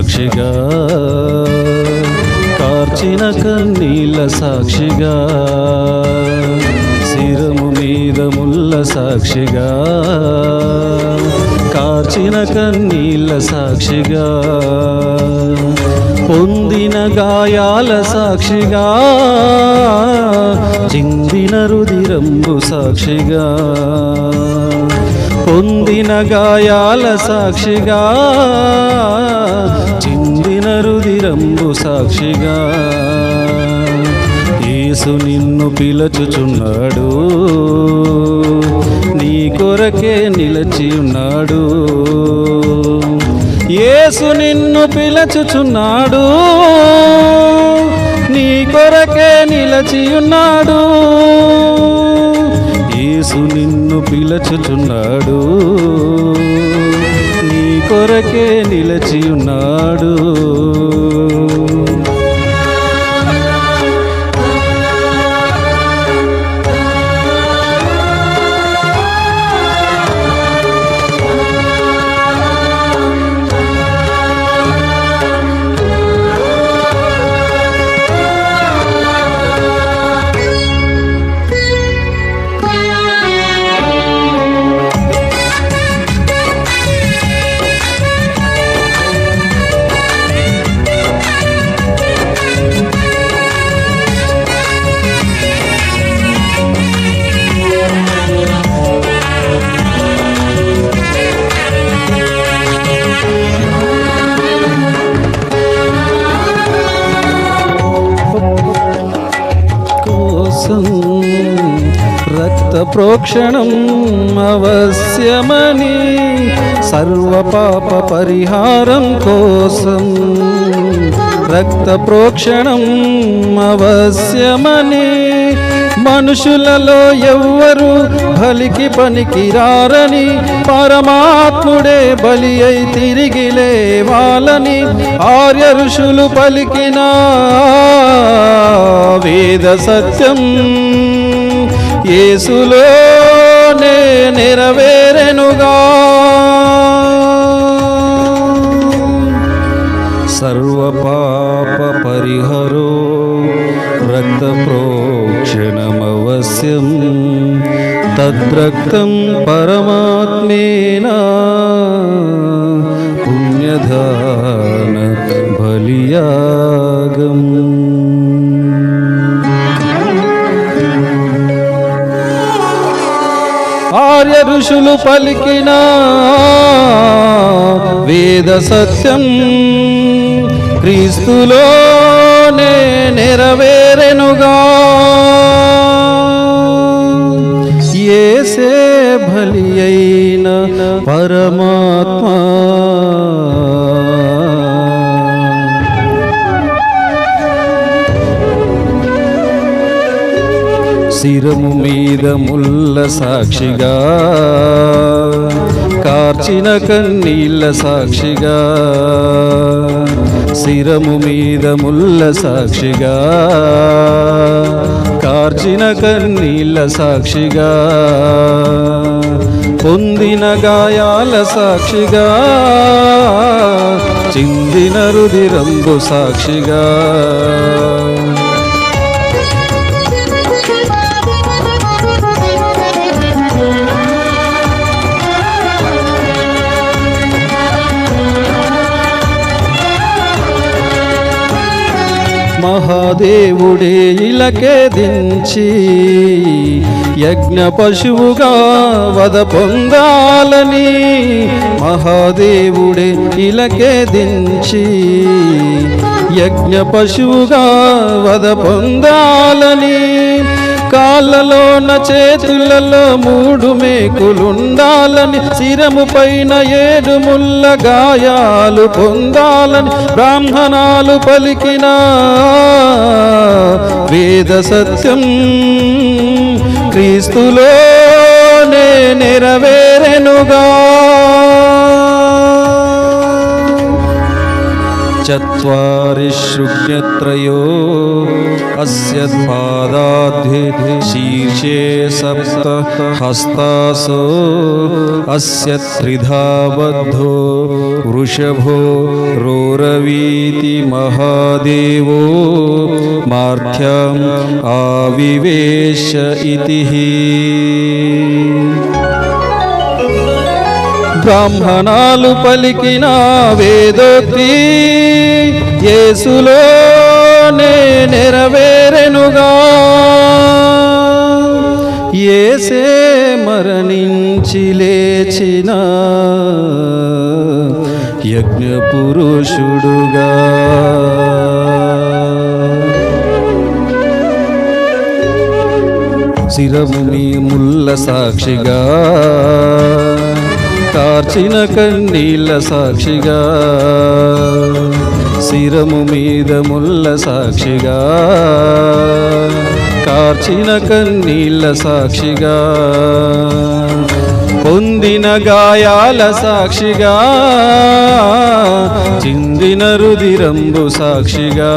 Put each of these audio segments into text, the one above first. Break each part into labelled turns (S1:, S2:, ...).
S1: సాక్షిగా. కార్చిన కన్నీళ్ళ సాక్షిగా. శిరము మీద ముల్ల సాక్షిగా. కార్చిన కన్నీళ్ళ సాక్షిగా. పొందిన గాయాల సాక్షిగా. చిందిన రుదిరంబు సాక్షిగా. పొందిన గాయాల సాక్షిగా చిందిన రుదిరంబు సాక్షిగా. యేసు నిన్ను పిలచుచున్నాడు నీ కొరకే నిలచి ఉన్నాడు. యేసు నిన్ను పిలచుచున్నాడు నీ కొరకే నిలచి ఉన్నాడు. పిలచుచున్నాడు. నీ కొరకే నిలచి ఉన్నాడు ప్రోక్షణం అవశ్యమని సర్వపాప పరిహారం కోసం రక్త ప్రోక్షణం అవశ్యమని మనుషులలో ఎవ్వరు బలికి పనికి రారని పరమాత్ముడే బలి అయి తిరిగి లేవాలని ఆర్య ఋషులు పలికిన వేద సత్యం. యేసులోనే నెరవేరెనుగా. సర్వ పాప పరిహరో రక్త ప్రోక్షణమవశ్యం. తద్రక్తం పరమాత్మేన పుణ్యధాన బలియా. ఆర్య ఋషులు పలికిన వేద సత్యం క్రీస్తులోనే నెరవేరెనుగా. ఏసే బలి అయిన పరమాత్మ మేఘముల్ల సాక్షిగా కార్చిన కన్నీళ్ళ సాక్షిగా శిరము మీద ముల్ల సాక్షిగా కార్చిన కన్నీళ్ళ సాక్షిగా పొందిన గాయాల సాక్షిగా చిందిన రుదిరంబు సాక్షిగా. మహాదేవుడే ఇలకే దించి యజ్ఞ పశువుగా వద పొందాలని మహాదేవుడే ఇలకే దించి యజ్ఞ పశువుగా వద పొందాలని కాళ్ళలోన చేతులలో మూడు మేకులుండాలని శిరము పైన ఏడు ముళ్ళ గాయాలు పొందాలని బ్రాహ్మణాలు పలికిన వేద సత్యం. క్రీస్తులోనే నెరవేరెనుగా. చత్వారి శృగ్యత్రయో अस्यत्पादाध्ये शीर्षे सप्त हस्तासो अस्य त्रिधा बद्धो वृषभो रोरवीति महादेवो मार्ठ्यम् आविवेश इति బ్రాహ్మణాలు పలికిన వేదోక్తి యేసులోనే నెరవేరెనుగా పురుషుడుగా శిరము మీ ముల్ల సాక్షిగా కార్చిన కన్నీళ్ళ సాక్షిగా శిరము మీద ముల్ల సాక్షిగా కార్చిన కన్నీళ్ళ సాక్షిగా. పొందిన గాయాల సాక్షిగా చిందిన రుదిరంబు సాక్షిగా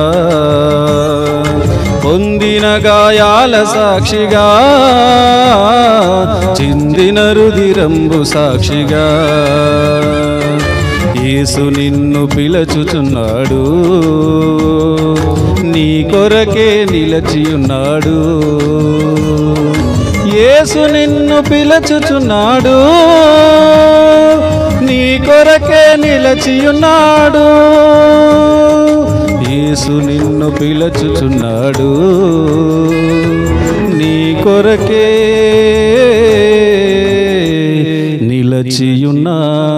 S1: పొందిన గాయాల సాక్షిగా చిందిన రుదిరంబు సాక్షిగా. యేసు నిన్ను పిలచుచున్నాడు నీ కొరకే నిలచియున్నాడు. యేసు నిన్ను పిలచుచున్నాడు. నీ కొరకే నిలచియున్నాడు. యేసు నిన్ను పిలచుచున్నాడు. నీ కొరకే నిలచియున్నాడు